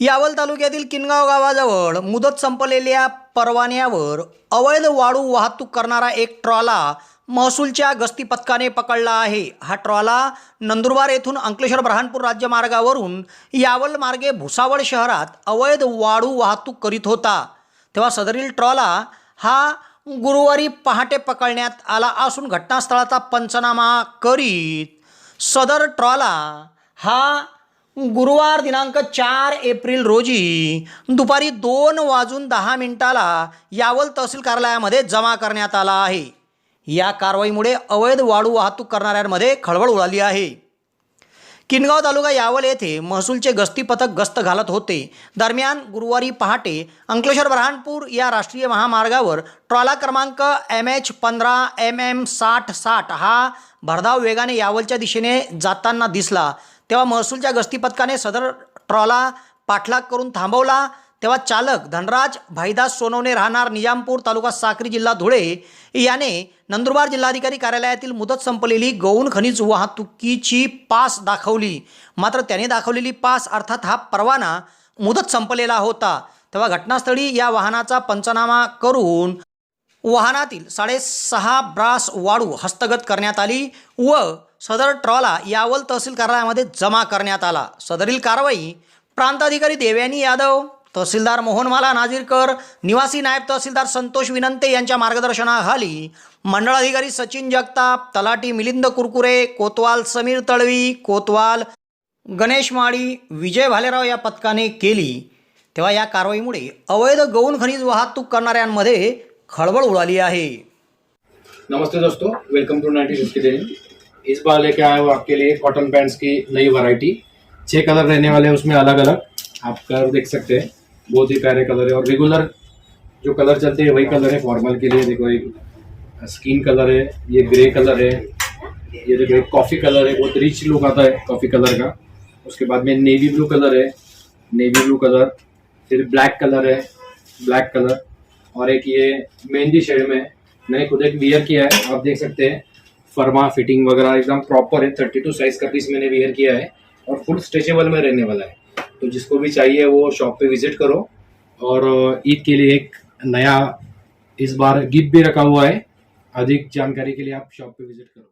यावल तालुक्यातील किनगाव गावाजवळ मुदत संपलेल्या परवान्यावर अवैध वाळू वाहतूक करणारा एक ट्रॉला महसूलच्या गस्ती पथकाने पकडला आहे. हा ट्रॉला नंदुरबार येथून अंकलेश्वर ब्रहाणपूर राज्यमार्गावरून यावल मार्गे भुसावळ शहरात अवैध वाळू वाहतूक करीत होता. तेव्हा सदरील ट्रॉला हा गुरुवारी पहाटे पकडण्यात आला असून घटनास्थळाचा पंचनामा करीत सदर ट्रॉला हा गुरुवार दिनांक चार एप्रिल रोजी दुपारी दोन वाजून दहा मिनिटाला यावल तहसील कार्यालयामध्ये जमा करण्यात आला आहे. या कारवाईमुळे अवैध वाळू वाहतूक करणाऱ्यांमध्ये खळबळ उडाली आहे. किनगाव तालुका यावल येथे महसूलचे गस्ती पथक गस्त घालत होते. दरम्यान गुरुवारी पहाटे अंकलेश्वर ब्रहाणपूर या राष्ट्रीय महामार्गावर ट्रॉला क्रमांक एम एच पंधरा एम एम साठ साठ हा भरधाव वेगाने यावलच्या दिशेने जाताना दिसला. तेव्हा महसूलच्या गस्ती पथकाने सदर ट्रॉला पाठलाग करून थांबवला. तेव्हा चालक धनराज भाईदास सोनवणे राहणार निजामपूर तालुका साक्री जिल्हा धुळे. याने नंदुरबार जिल्हाधिकारी कार्यालयातील मुदत संपलेली गौण खनिज वाहतुकीची पास दाखवली. मात्र त्याने दाखवलेली पास अर्थात हा परवाना मुदत संपलेला होता. तेव्हा घटनास्थळी या वाहनाचा पंचनामा करून वाहनातील साडेसहा ब्रास वाळू हस्तगत करण्यात आली व सदर ट्रॉला यावल तहसील कार्यालयामध्ये जमा करण्यात आला. सदरील कारवाई प्रांताधिकारी देवयानी यादव तहसीलदार मोहनमाला नाझीरकर निवासी नायब तहसीलदार संतोष विनंते यांच्या मार्गदर्शनाखाली मंडळाधिकारी सचिन जगताप तलाटी मिलिंद कुरकुरे कोतवाल समीर तळवी कोतवाल गणेश माळी विजय भालेराव या पथकाने केली. तेव्हा या कारवाईमुळे अवैध गौण खनिज वाहतूक करणाऱ्यांमध्ये खळबळ उडाली है नमस्ते दोस्तों welcome to ninety fifty den इस बार लेके आए हो आपके लिए कॉटन पैंट्स की नई वैरायटी छह कलर रहने वाले हैं उसमें अलग अलग आप कलर देख सकते हैं। बहुत ही प्यारे कलर है और रेगुलर जो कलर चलते हैं, वही कलर है फॉर्मल के लिए। देखो, एक स्किन कलर है, ये ग्रे कलर है, ये देखो, एक कॉफ़ी कलर है, बहुत रिच लुक आता है कॉफ़ी कलर का। उसके बाद में नेवी ब्लू कलर है नेवी ब्लू कलर फिर ब्लैक कलर है ब्लैक कलर और एक ये मेहंदी शेड में। मैंने खुद एक वियर किया है, आप देख सकते हैं। फर्मा फिटिंग वगैरह एकदम प्रॉपर है। थर्टी टू साइज़ का पीस मैंने वियर किया है और फुल स्ट्रेचेबल में रहने वाला है। तो जिसको भी चाहिए वो शॉप पे विज़िट करो। और ईद के लिए एक नया इस बार गिफ्ट भी रखा हुआ है। अधिक जानकारी के लिए आप शॉप पे विज़िट करो।